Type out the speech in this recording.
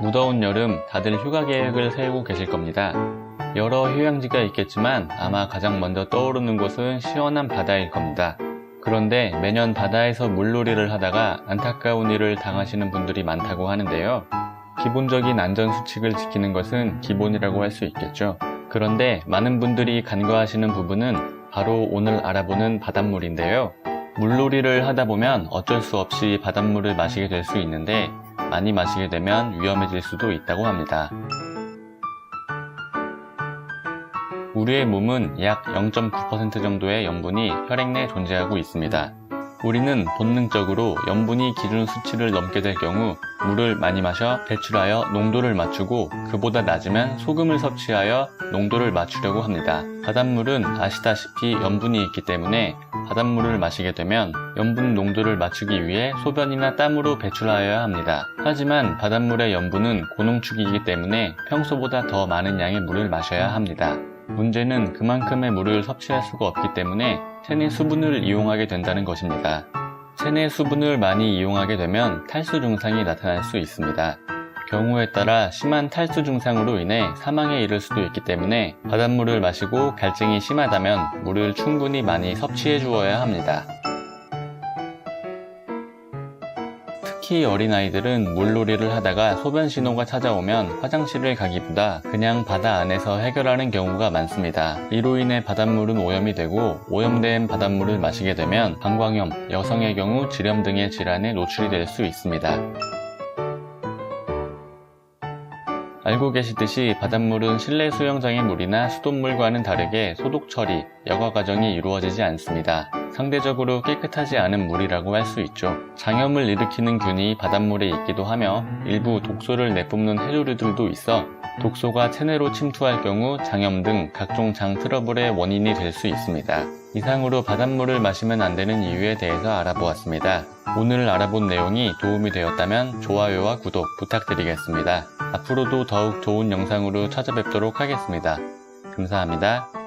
무더운 여름 다들 휴가 계획을 세우고 계실 겁니다. 여러 휴양지가 있겠지만 아마 가장 먼저 떠오르는 곳은 시원한 바다일 겁니다. 그런데 매년 바다에서 물놀이를 하다가 안타까운 일을 당하시는 분들이 많다고 하는데요. 기본적인 안전 수칙을 지키는 것은 기본이라고 할 수 있겠죠. 그런데 많은 분들이 간과하시는 부분은 바로 오늘 알아보는 바닷물인데요. 물놀이를 하다 보면 어쩔 수 없이 바닷물을 마시게 될 수 있는데 많이 마시게 되면 위험해질 수도 있다고 합니다. 우리의 몸은 약 0.9% 정도의 염분이 혈액 내에 존재하고 있습니다. 우리는 본능적으로 염분이 기준 수치를 넘게 될 경우 물을 많이 마셔 배출하여 농도를 맞추고 그보다 낮으면 소금을 섭취하여 농도를 맞추려고 합니다. 바닷물은 아시다시피 염분이 있기 때문에 바닷물을 마시게 되면 염분 농도를 맞추기 위해 소변이나 땀으로 배출하여야 합니다. 하지만 바닷물의 염분은 고농축이기 때문에 평소보다 더 많은 양의 물을 마셔야 합니다. 문제는 그만큼의 물을 섭취할 수가 없기 때문에 체내 수분을 이용하게 된다는 것입니다. 체내 수분을 많이 이용하게 되면 탈수 증상이 나타날 수 있습니다. 경우에 따라 심한 탈수 증상으로 인해 사망에 이를 수도 있기 때문에 바닷물을 마시고 갈증이 심하다면 물을 충분히 많이 섭취해 주어야 합니다. 특히 어린아이들은 물놀이를 하다가 소변 신호가 찾아오면 화장실을 가기보다 그냥 바다 안에서 해결하는 경우가 많습니다. 이로 인해 바닷물은 오염이 되고 오염된 바닷물을 마시게 되면 방광염, 여성의 경우 질염 등의 질환에 노출이 될 수 있습니다. 알고 계시듯이 바닷물은 실내 수영장의 물이나 수돗물과는 다르게 소독 처리, 여과 과정이 이루어지지 않습니다. 상대적으로 깨끗하지 않은 물이라고 할 수 있죠. 장염을 일으키는 균이 바닷물에 있기도 하며 일부 독소를 내뿜는 해조류들도 있어 독소가 체내로 침투할 경우 장염 등 각종 장 트러블의 원인이 될 수 있습니다. 이상으로 바닷물을 마시면 안 되는 이유에 대해서 알아보았습니다. 오늘 알아본 내용이 도움이 되었다면 좋아요와 구독 부탁드리겠습니다. 앞으로도 더욱 좋은 영상으로 찾아뵙도록 하겠습니다. 감사합니다.